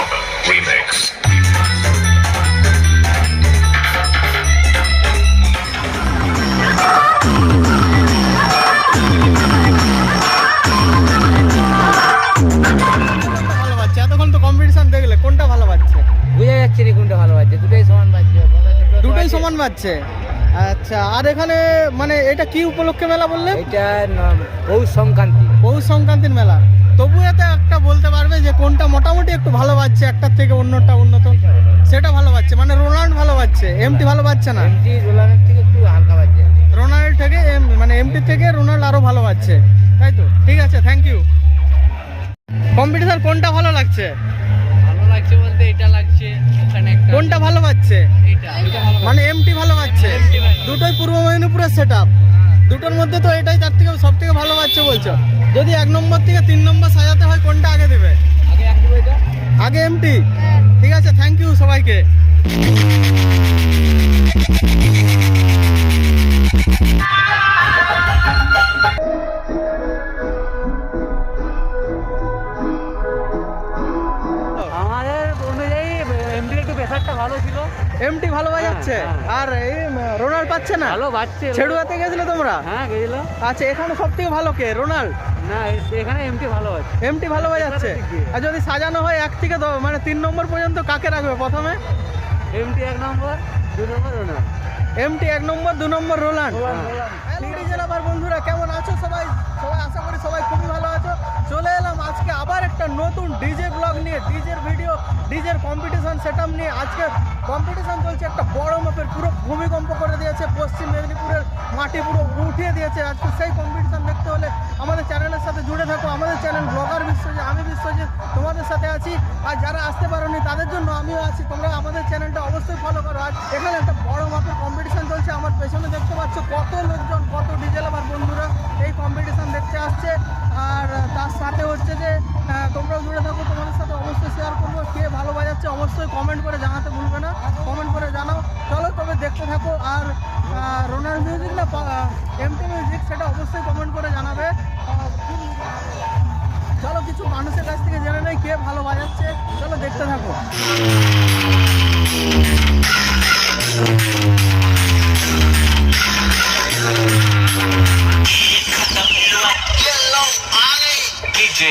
Jungle Remix. এতক্ষণ তো competition দেখলে কোনটা ভালো পাচ্ছে বোঝা যাচ্ছে রে কোনটা ভালো বাজছে। দুটোই সমান বাজছে। বলা দুটোই সমান পাচ্ছে আচ্ছা আর এখানে মানে এটা কি উপলক্ষে মেলা বললে এটা পৌষ সংক্রান্তি। পৌষ সংক্রান্তির মেলা। তবু এতে একটা বলতে পারবে যে কোনটা মোটামুটি একটু ভালো পাচ্ছে একটার থেকে অন্যটা উন্নত? সেটা ভালো পাচ্ছে মানে রোনাল্ড ভালো পাচ্ছে এমটি ভালো পাচ্ছে না? এমটি রোলানের থেকে একটু হালকা বাজছে। রোনাল্ড থেকে এম- মানে এমটি থেকে রোনাল্ড আরও ভালো পাচ্ছে তাই তো? ঠিক আছে থ্যাংক ইউ কম্পিটিশন কোনটা ভালো লাগছে? ভালো লাগছে বলতে এটা লাগছে কোনটা ভালো পাচ্ছে এটা এটা মানে এমটি ভালো পাচ্ছে দুটোই পূর্ব মেদিনীপুরের সেট আপ দুটোর মধ্যে তো এটাই তার থেকে সব থেকে ভালো পাচ্ছে বলছো। যদি এক নম্বর থেকে তিন নম্বর সাজাতে হয় কোনটা আগে দেবে? আগে এমটি ঠিক আছে থ্যাংক ইউ সবাইকে। এমটি ভালো ছিল। এমটি ভালো বাজাচ্ছে? হ্যাঁ, হ্যাঁ। আর এই রোনাল্ড পাচ্ছে না? ভালো বাজছে ছেড়ুয়াতে গেছিলে তোমরা? হ্যাঁ গেছিল। আচ্ছা এখানে সব থেকে ভালো কে? রোনাল্ড না এখানে এমটি ভালো আছে এমটি ভালো বাজাচ্ছে? আর যদি সাজানো হয় এক থেকে মানে তিন নম্বর পর্যন্ত কাকে রাখবে প্রথমে? এমটি এক নম্বর দু নম্বর ওনা এমটি এক নম্বর দু নম্বর রোলান্ড। হ্যালো ডিজেল আবার বন্ধুরা কেমন আছো সবাই? সবাই আশা করি সবাই খুবই ভালো আছো। একটা নতুন ডিজে ব্লগ নিয়ে ডিজের ভিডিও ডিজের কম্পিটিশন সেটআপ নিয়ে আজকে কম্পিটিশন চলছে একটা বড় মাপের, পুরো ভূমিকম্প করে দিয়েছে, পশ্চিম মেদিনীপুরের মাটি পুরো উঠিয়ে দিয়েছে। আজকে সেই কম্পিটিশন দেখতে হলে আমাদের চ্যানেলের সাথে জুড়ে থাকো। আমাদের চ্যানেল ব্লগার বিশ্বজিৎ, আমি বিশ্বজিৎ, তোমাদের সাথে আছি। আর যারা আসতে পারোনি, তাদের জন্য আমিও আছি। তোমরা আমাদের চ্যানেলটা অবশ্যই ফলো করো। আর এখানে একটা বড় মাপের কম্পিটিশন চলছে। আমার পেছনে দেখতে পাচ্ছ কত লোকজন, কত ডিজেল আমার বন্ধুরা জুড়ে থাকো, তোমাদের সাথে অবশ্যই শেয়ার করব। কে ভালো বাজাচ্ছে অবশ্যই কমেন্ট করে জানাতে ভুলবে না। কমেন্ট করে জানাও। চলো তবে দেখতে থাকো। আর রোনাল্ড মিউজিক না এমটি মিউজিক সেটা অবশ্যই কমেন্ট করে জানাবে। চলো, কিছু মানুষের কাছ থেকে জেনে নেই কে ভালো বাজাচ্ছে। চলো দেখতে থাকো।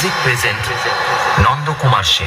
MT Music present Nando Kumar Sen.